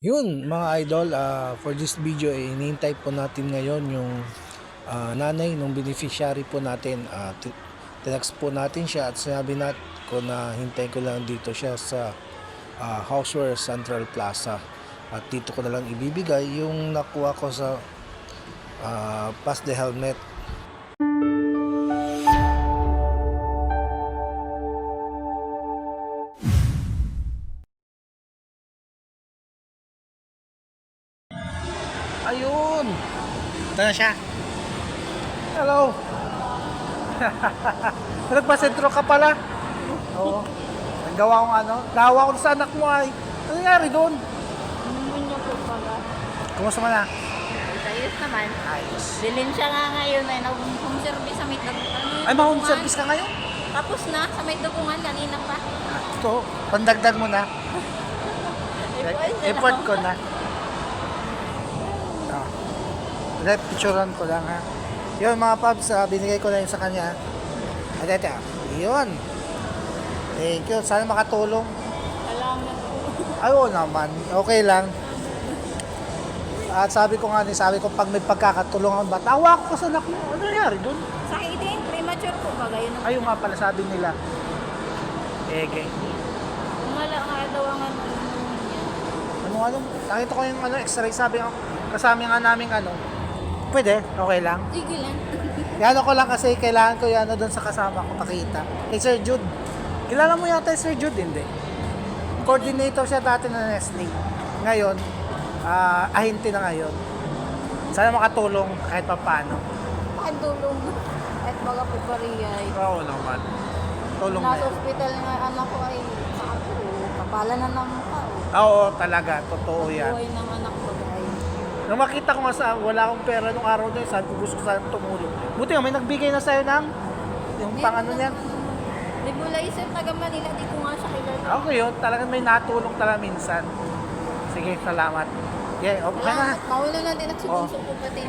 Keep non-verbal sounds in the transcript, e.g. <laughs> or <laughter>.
Yun mga idol, ah, for this video eh, inihintay po natin ngayon yung ah, nanay ng beneficiary po natin. Uh, Tinext po natin siya at sinabi nat ko na hintay ko lang dito siya sa ah, Houseware Central Plaza. At dito ko na lang ibibigay yung nakuha ko sa ah, Pass the Helmet Ayun! Ito na siya. Hello! <laughs> Nagpasentro ka pala? Oo. Nagawa kong ano? Gawa ko sa anak mo ay. Ano nangyari doon? Niya po pala. Kumusta man na? Ayos naman. Ayos. Bilin siya nga ngayon ay nag-home service sa may dugungan. Ay, ma-home service ka ngayon? Tapos na, sa may dugungan kanina pa. Ah, Ito, pandagdag mo na. <laughs> Effort ko na. Ah. Let picturean ko lang ha. Yun mga paps, ah, binigay ko na yun sa kanya. At ito, yun. Thank you. Sana makatulong. Salamat po. <laughs> Ay, oo naman. Okay lang. At sabi ko nga, sabi ko pag may pagkakatulungan ba, tawa ko sa anak mo. Ano nangyari doon? Sa din, premature po ba? Ayun nga pala sabi nila. Ege. Umala nga daw ang ano niya. Ano ano? Nakita ko yung ano, x-ray sabi ko, kasama nga namin ano. Pwede, okay lang. Sige lang. <laughs> Yan ko lang kasi kailangan ko yan doon sa kasama ko pakita. Kay Sir Jude. Kilala mo yata yung Sir Jude, hindi? Coordinator siya dati ng Nestle. Ngayon, ah ahinti na ngayon. Sana makatulong kahit pa paano. Pakitulong. At baga po pariyay. Oo naman. Tulong na Nasa yun. ospital nga anak ko ay sa ako. Kapala na ng mukha. Oh. Oo, talaga. Totoo yan. Buhay ng anak ko ay. Nung makita ko nga sa wala akong pera nung araw na yun, sabi ko gusto ko sana tumulong. Buti nga, may nagbigay na sa'yo ng yung pang ano niyan. Laisip taga Manila, di ko nga siya kilala. Okay yun, talagang may natulong talaga minsan. Sige, salamat. Yeah, okay na. Mauna na din at Oh. subuso ko pati.